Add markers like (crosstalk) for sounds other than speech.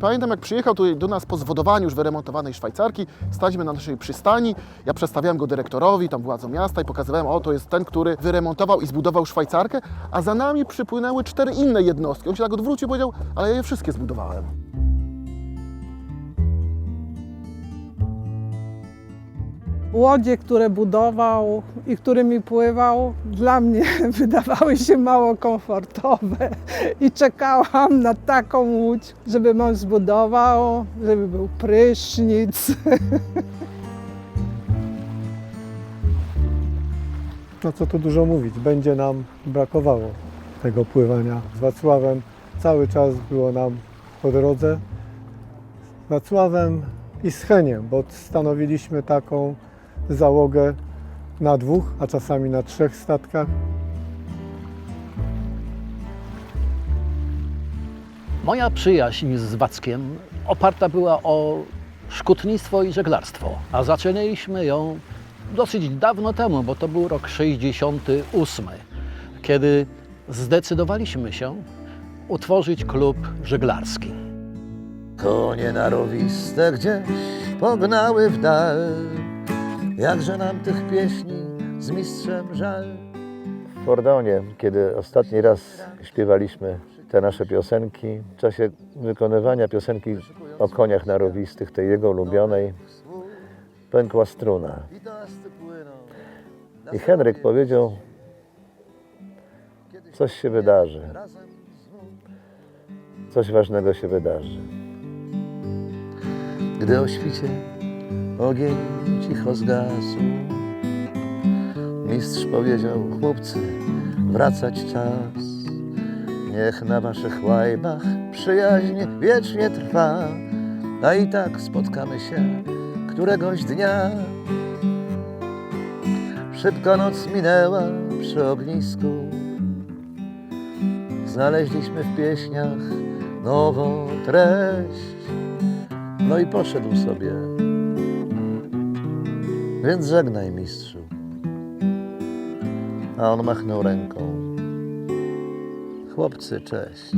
Pamiętam, jak przyjechał tutaj do nas po zwodowaniu już wyremontowanej Szwajcarki, staliśmy na naszej przystani, ja przedstawiałem go dyrektorowi, tam władzom miasta i pokazywałem, o to jest ten, który wyremontował i zbudował Szwajcarkę, a za nami przypłynęły cztery inne jednostki. On się tak odwrócił i powiedział, ale ja je wszystkie zbudowałem. Łodzie, które budował i którymi pływał, dla mnie (laughs) wydawały się mało komfortowe. I czekałam na taką łódź, żeby mąż zbudował, żeby był prysznic. (laughs) No co tu dużo mówić, będzie nam brakowało tego pływania. Z Wacławem cały czas było nam po drodze. Z Wacławem i z Heniem, bo stanowiliśmy taką załogę na dwóch, a czasami na trzech statkach. Moja przyjaźń z Wackiem oparta była o szkutnictwo i żeglarstwo, a zaczęliśmy ją dosyć dawno temu, bo to był rok 68, kiedy zdecydowaliśmy się utworzyć klub żeglarski. Konie narowiste gdzieś pognały w dal, jakże nam tych pieśni z mistrzem żal. W Fordonie, kiedy ostatni raz śpiewaliśmy te nasze piosenki, w czasie wykonywania piosenki o koniach narowistych, tej jego ulubionej, pękła struna. I Henryk powiedział, coś się wydarzy. Coś ważnego się wydarzy. Gdy o świcie ogień cicho zgasł, mistrz powiedział, chłopcy, wracać czas. Niech na waszych łajbach przyjaźń wiecznie trwa, a i tak spotkamy się któregoś dnia. Szybko noc minęła przy ognisku, znaleźliśmy w pieśniach nową treść. No i poszedł sobie. Więc żegnaj, mistrzu. A on machnął ręką. Chłopcy, cześć.